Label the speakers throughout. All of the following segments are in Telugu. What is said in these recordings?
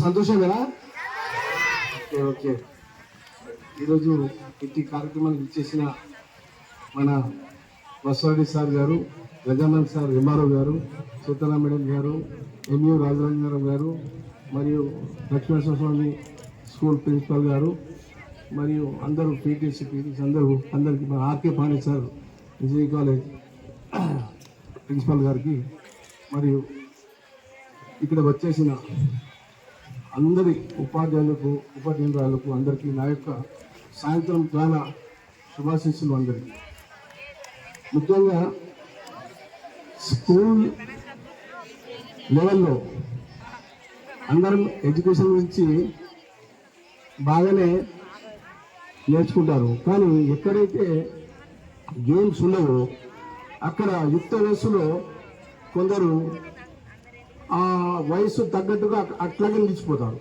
Speaker 1: సంతోషమేనా ఓకే ఓకే. ఈరోజు ఇంటి కార్యక్రమానికి ఇచ్చేసిన మన వసవాడి సార్ గారు గజానన్ సార్ ఎంఆర్ఓ గారు సీతారాం మేడం గారు ఎంయూ రాజరాజేంద్రం గారు మరియు లక్ష్మీనరసింహ స్వామి స్కూల్ ప్రిన్సిపాల్ గారు మరియు అందరూ పీటీసీ పీటీసీ అందరూ అందరికీ మన RK Pani sir Vijay college principal గారికి మరియు ఇక్కడ వచ్చేసిన అందరి ఉపాధ్యాయులకు ఉపాధ్యాయురాలకు అందరికీ నా యొక్క సాయంత్రం గాన శుభాశీస్సులు అందరికీ. ముఖ్యంగా స్కూల్ లెవెల్లో అందరం ఎడ్యుకేషన్ గురించి బాగానే నేర్చుకుంటారు. కానీ ఎక్కడైతే గేమ్స్ ఉండవో అక్కడ యుక్త వయస్సులో కొందరు ఆ వయసు తగ్గట్టుగా అట్లాగే నిలిచిపోతారు.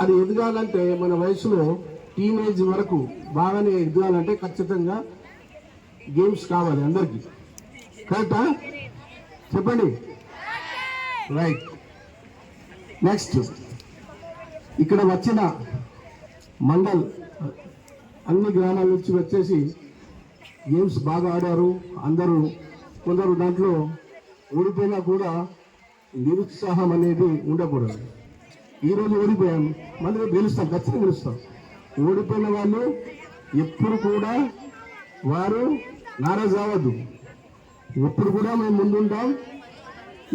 Speaker 1: అది ఎదగాలంటే మన వయసులో టీనేజ్ వరకు బాగానే ఎదగాలంటే ఖచ్చితంగా గేమ్స్ కావాలి అందరికీ. కరెక్టా చెప్పండి. రైట్ నెక్స్ట్ ఇక్కడ వచ్చిన మండల్ అన్ని గ్రామాల నుంచి వచ్చేసి గేమ్స్ బాగా ఆడారు. అందరూ కొందరు దాంట్లో ఓడిపోయినా కూడా నిరుత్సాహం అనేది ఉండకూడదు. ఈరోజు ఓడిపోయాం మళ్ళీ గెలుస్తాం ఖచ్చితంగా గెలుస్తాం. ఓడిపోయిన వాళ్ళు ఎప్పుడు కూడా వారు నారాజ్ అవ్వద్దు ఎప్పుడు కూడా మేము ముందుంటాం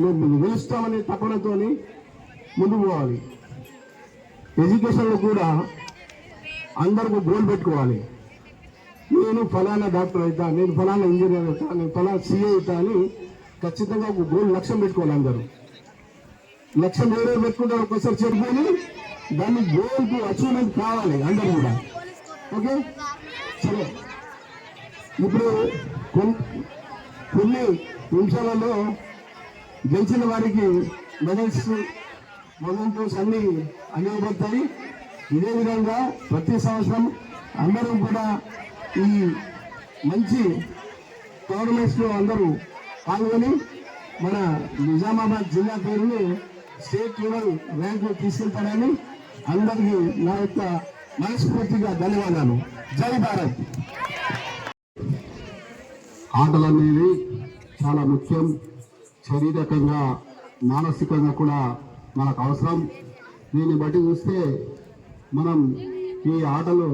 Speaker 1: మేము గెలుస్తామనే తపనతోని ముందుకు పోవాలి. ఎడ్యుకేషన్లో కూడా అందరికీ గోల్ పెట్టుకోవాలి. నేను ఫలానా డాక్టర్ అవుతా నేను ఫలానా ఇంజనీర్ అవుతా నేను ఫలానా సీఏ అవుతా అని ఖచ్చితంగా ఒక గోల్ లక్ష్యం పెట్టుకోవాలి అందరూ. లక్ష్యం ఏదో పెట్టుకుంటారు ఒకసారి చెప్పుకొని దాన్ని గోల్కు అచీవ్మెంట్ కావాలి అందరూ కూడా. ఓకే? సరే. ఇప్పుడు కొన్ని నిమిషాలలో గెలిచిన వారికి మెడల్స్ మొమెంటోస్ అన్ని అందివ్వబడతాయి ఇదే విధంగా ప్రతి సంవత్సరం అందరూ కూడా ఈ మంచి టోర్నమెంట్స్లో అందరూ పాల్గొని మన నిజామాబాద్ జిల్లా పేరుని స్టేట్ లెవెల్ ర్యాంకు తీసుకెళ్తారని అందరికీ నా యొక్క మనస్ఫూర్తిగా ధన్యవాదాలు. జై భారత్. ఆటలు అనేవి చాలా ముఖ్యం. శారీరకంగా మానసికంగా కూడా మనకు అవసరం. దీన్ని బట్టి చూస్తే మనం ఈ ఆటలు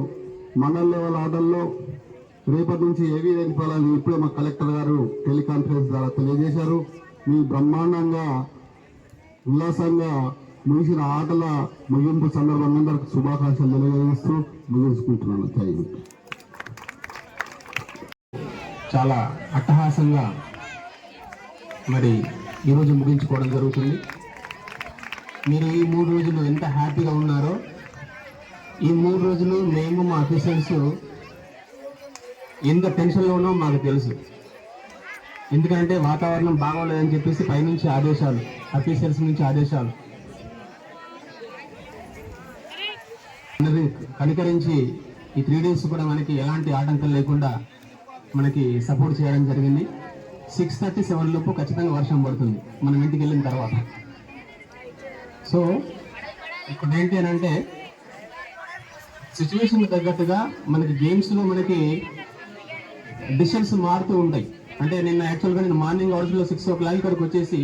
Speaker 1: మండల లెవెల్ ఆటల్లో రేపటి నుంచి ఏవి వెళ్ళిపోవాలని ఇప్పుడే మా కలెక్టర్ గారు టెలికాన్ఫరెన్స్ ద్వారా తెలియజేశారు. మీ బ్రహ్మాండంగా ఉల్లాసంగా ముగిసిన ఆటల ముగింపు సందర్భంగా అందరికి శుభాకాంక్షలు తెలియజేస్తూ ముగించుకుంటున్నాను. థ్యాంక్ యూ చాలా అట్టహాసంగా మరి ఈరోజు ముగించుకోవడం జరుగుతుంది. మీరు ఈ మూడు రోజులు ఎంత హ్యాపీగా ఉన్నారో ఈ మూడు రోజులు మేము మా అఫీషియల్స్ ఎంత టెన్షన్లో ఉన్నామో మాకు తెలుసు. ఎందుకంటే వాతావరణం బాగోలేదని చెప్పేసి పైనుంచి ఆదేశాలు అఫీషియల్స్ నుంచి ఆదేశాలు. కనికరించి ఈ త్రీ డేస్ కూడా మనకి ఎలాంటి ఆటంకం లేకుండా మనకి సపోర్ట్ చేయడం జరిగింది. సిక్స్ థర్టీ సెవెన్ లోపు ఖచ్చితంగా వర్షం పడుతుంది. మనం ఇంటికి వెళ్ళిన తర్వాత. సో ఇప్పుడు ఏంటి అని అంటే సిచ్యువేషన్ తగ్గట్టుగా మనకి గేమ్స్లో మనకి డిషన్స్ మారుతూ ఉంటాయి. అంటే నిన్న యాక్చువల్గా నేను మార్నింగ్ అవర్స్లో సిక్స్ ఓ క్లాక్ ఇక్కడికి వచ్చేసి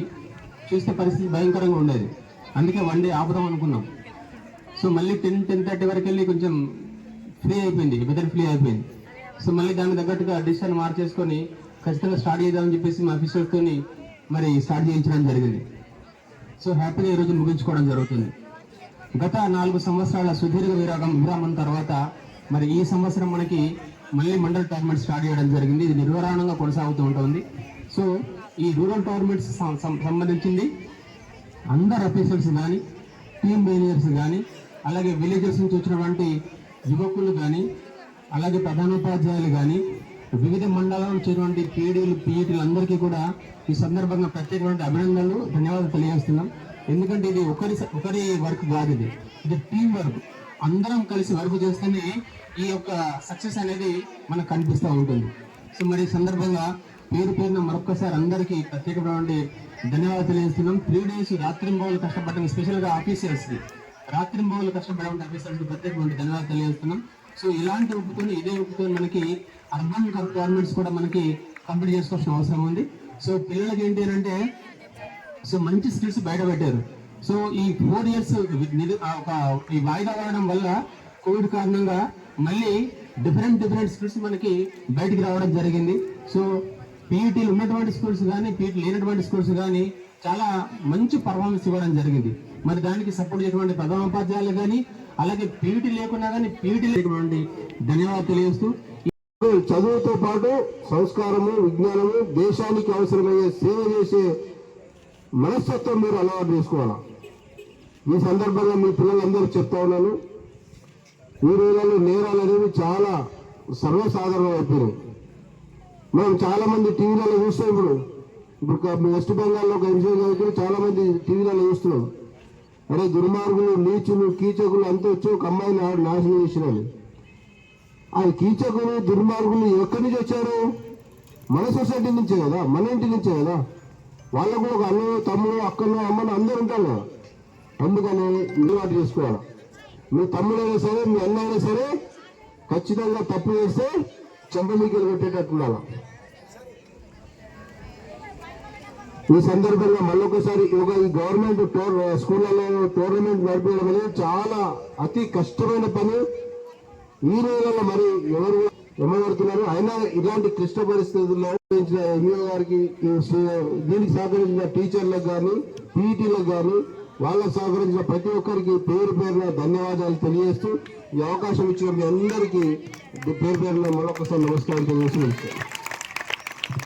Speaker 1: చూస్తే పరిస్థితి భయంకరంగా ఉండేది. అందుకే వన్ డే ఆపుదాం అనుకున్నాం. సో మళ్ళీ టెన్ టెన్ థర్టీ వరకు వెళ్ళి కొంచెం ఫ్రీ అయిపోయింది వెదర్ ఫ్రీ అయిపోయింది. సో మళ్ళీ దానికి తగ్గట్టుగా డిసిషన్ మార్చేసుకొని ఖచ్చితంగా స్టార్ట్ చేద్దామని చెప్పేసి మా అఫీషియల్స్తో మరి స్టార్ట్ చేయించడం జరిగింది. సో హ్యాపీగా ఈరోజు ముగించుకోవడం జరుగుతుంది. గత నాలుగు సంవత్సరాల సుదీర్ఘ విరాగం విరామం తర్వాత మరి ఈ సంవత్సరం మనకి మళ్ళీ మండల్ టోర్నమెంట్ స్టార్ట్ చేయడం జరిగింది. ఇది నిర్వహణంగా కొనసాగుతూ ఉంటుంది. సో ఈ రూరల్ టోర్నమెంట్స్ సం- సంబంధించింది అందరు అఫీషియల్స్ కానీ టీమ్ మేనేజర్స్ కానీ అలాగే విలేజెస్ నుంచి వచ్చినటువంటి యువకులు కానీ అలాగే ప్రధానోపాధ్యాయులు కానీ వివిధ మండలాల వచ్చేటువంటి పీడీలు పీఈటీలు అందరికీ కూడా ఈ సందర్భంగా ప్రత్యేకమైన అభినందనలు ధన్యవాదాలు తెలియజేస్తున్నాం. ఎందుకంటే ఇది ఒకరి ఒకరి వర్క్ కాదు ఇది. ఇది టీం వర్క్ అందరం కలిసి వర్క్ చేస్తేనే ఈ యొక్క సక్సెస్ అనేది మనకు కనిపిస్తూ ఉంటుంది. సో మరి సందర్భంగా పేరు పేరున మరొక్కసారి అందరికీ ప్రత్యేకమైనటువంటి ధన్యవాదాలు తెలియజేస్తున్నాం. త్రీ డేస్ రాత్రింబౌలు కష్టపడడం స్పెషల్గా ఆఫీసర్స్కి ఆఫీసర్స్కి రాత్రింబౌలు కష్టపడడం ప్రత్యేకమైన ధన్యవాదాలు తెలియజేస్తున్నాం. సో ఇలాంటి ఉప్పుతో ఇదే ఉప్పుతో మనకి అర్బన్ గవర్నమెంట్స్ కూడా మనకి కంప్లీట్ చేసుకోవాల్సిన అవసరం ఉంది. సో పిల్లలకి ఏంటి అంటే సో మంచి స్కిల్స్ బయట పెట్టారు. సో ఈ ఫోర్ ఇయర్స్ ఒక ఈ వాయిదా వల్ల కోవిడ్ కారణంగా మళ్ళీ డిఫరెంట్ డిఫరెంట్ స్కిల్స్ మనకి బయటికి రావడం జరిగింది. సో పీఈటీలు ఉన్నటువంటి స్కూల్స్ కానీ పీఈటీ లేనటువంటి స్కూల్స్ కానీ చాలా మంచి పర్ఫార్మెన్స్ ఇవ్వడం జరిగింది. మరి దానికి సపోర్ట్ చేసినటువంటి ప్రధానోపాధ్యాయులు కానీ అలాగే పీఈటీ లేకున్నా కానీ పీఈటీ లేకున్నటువంటి ధన్యవాదాలు తెలియజేస్తూ.
Speaker 2: చదువుతో పాటు సంస్కారము విజ్ఞానము దేశానికి అవసరమయ్యే సేవ చేసే మనస్తత్వం మీరు అలవాటు చేసుకోవాలా? ఈ సందర్భంగా మీ పిల్లలందరూ చెప్తా ఉన్నాను. ఈ రోజుల్లో నేరాలు అనేవి చాలా సర్వసాధారణం అయిపోయినాయి. మనం చాలా మంది టీవీలలో చూస్తాం ఇప్పుడు. ఇప్పుడు వెస్ట్ బెంగాల్లో ఒక విషయం దగ్గర చాలా మంది టీవీలలో చూస్తున్నాం. అరే దుర్మార్గులు నీచులు కీచకులు అంతా వచ్చి ఒక అమ్మాయిని నాశనం చేసినాను ఆ కీచకులు దుర్మార్గులు ఎక్కడి నుంచి వచ్చారు? మన సొసైటీ నుంచే కదా? మన ఇంటి నుంచే కదా? వాళ్ళకు కూడా ఒక అన్నయ్య తమ్ముడు అక్కను అమ్మను అందరూ ఉంటారు కదా? అందుకని అలవాటు చేసుకోవాలి. మీ తమ్ముడైనా సరే మీ అన్న సరే ఖచ్చితంగా తప్పు చేస్తే చెంపమీకలు పెట్టేటట్టు ఉండాలి ఈ సందర్భంగా మళ్ళొకసారి ఒక ఈ గవర్నమెంట్ టోర్ స్కూళ్ళలో టోర్నమెంట్ నడిపించడం అనేది చాలా అతి కష్టమైన పని. ఈ రోజులలో మరి ఎవరు ఎమ్మబడుతున్నారు అయినా ఇలాంటి క్లిష్ట పరిస్థితుల్లో ఎంఈఓ గారికి దీనికి సహకరించిన టీచర్లకు కానీ పీఈటీలకు కానీ వాళ్ళకు సహకరించిన ప్రతి ఒక్కరికి పేరు పేరున ధన్యవాదాలు తెలియజేస్తూ ఈ అవకాశం ఇచ్చిన మీ అందరికీ పేరు పేరున మరొకసారి నమస్కారం తెలియజేస్తూ